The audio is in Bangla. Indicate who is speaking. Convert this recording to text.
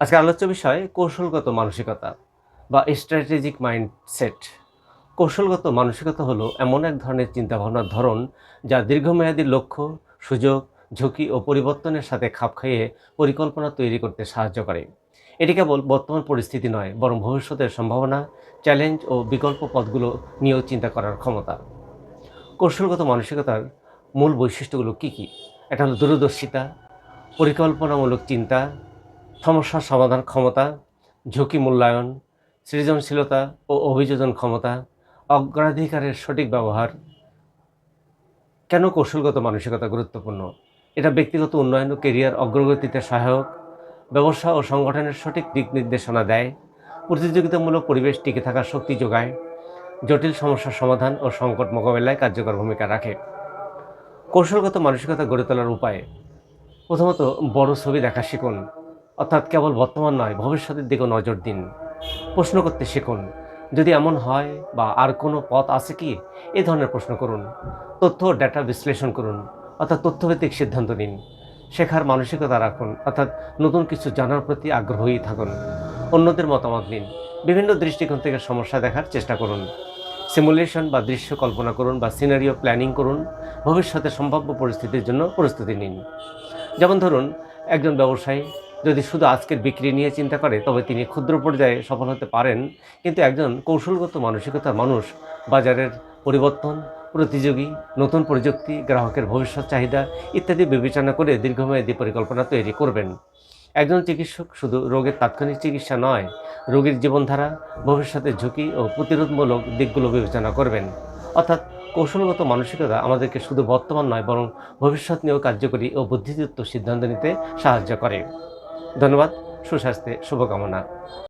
Speaker 1: আজকে আলোচ্য বিষয় কৌশলগত মানসিকতা বা স্ট্র্যাটেজিক মাইন্ডসেট কৌশলগত মানসিকতা হলো এমন এক ধরনের চিন্তাভাবনার ধরন যা দীর্ঘমেয়াদী লক্ষ্য, সুযোগ, ঝুঁকি ও পরিবর্তনের সাথে খাপ খাইয়ে পরিকল্পনা তৈরি করতে সাহায্য করে। এটি কেবল বর্তমান পরিস্থিতি নয়, বরং ভবিষ্যতের সম্ভাবনা চ্যালেঞ্জ ও বিকল্প পথগুলো নিয়েও চিন্তা করার ক্ষমতা। কৌশলগত মানসিকতার মূল বৈশিষ্ট্যগুলো কী কী? এটা হলো দূরদর্শিতা, পরিকল্পনামূলক চিন্তা সমস্যার সমাধান ক্ষমতা, ঝুঁকি মূল্যায়ন, সৃজনশীলতা ও অভিযোজন ক্ষমতা, অগ্রাধিকারের সঠিক ব্যবহার। কেন কৌশলগত মানসিকতা গুরুত্বপূর্ণ? এটা ব্যক্তিগত উন্নয়ন ও কেরিয়ার অগ্রগতিতে সহায়ক। ব্যবসা ও সংগঠনের সঠিক দিক নির্দেশনা দেয়। প্রতিযোগিতামূলক পরিবেশ টিকে থাকার শক্তি যোগায়। জটিল সমস্যার সমাধান ও সংকট মোকাবেলায় কার্যকর ভূমিকা রাখে। কৌশলগত মানসিকতা গড়ে তোলার উপায়। প্রথমত, বড় ছবি দেখা শিখুন। অর্থাৎ কেবল বর্তমান নয়, ভবিষ্যতের দিকেও নজর দিন। প্রশ্ন করতে শিখুন, যদি এমন হয় বা আর কোনো পথ আছে কি? এ ধরনের প্রশ্ন করুন। তথ্য ও ডেটা বিশ্লেষণ করুন, অর্থাৎ তথ্যভিত্তিক সিদ্ধান্ত নিন। শেখার মানসিকতা রাখুন, অর্থাৎ নতুন কিছু জানার প্রতি আগ্রহী থাকুন। অন্যদের মতামত নিন। বিভিন্ন দৃষ্টিকোণ থেকে সমস্যা দেখার চেষ্টা করুন। সিমুলেশন বা দৃশ্য কল্পনা করুন বা সিনারিও প্ল্যানিং করুন। ভবিষ্যতে সম্ভাব্য পরিস্থিতির জন্য প্রস্তুতি নিন। যেমন ধরুন, একজন ব্যবসায়ী যদি শুধু আজকের বিক্রি নিয়ে চিন্তা করে, তবে তিনি ক্ষুদ্র পর্যায়ে সফল হতে পারেন। কিন্তু একজন কৌশলগত মানসিকতার মানুষ, বাজারের পরিবর্তন, প্রতিযোগী, নতুন প্রযুক্তি, গ্রাহকের ভবিষ্যৎ চাহিদা ইত্যাদি বিবেচনা করে দীর্ঘমেয়াদী পরিকল্পনা তৈরি করবেন। একজন চিকিৎসক শুধু রোগের তাৎক্ষণিক চিকিৎসা নয়, রোগীর জীবনধারা, ভবিষ্যতের ঝুঁকি ও প্রতিরোধমূলক দিকগুলো বিবেচনা করবেন। অর্থাৎ কৌশলগত মানসিকতা আমাদেরকে শুধু বর্তমান নয়, বরং ভবিষ্যৎ নিয়েও কার্যকরী ও বুদ্ধিযুক্ত সিদ্ধান্ত নিতে সাহায্য করে। ধন্যবাদ সুস্বাস্থ্যে শুভকামনা।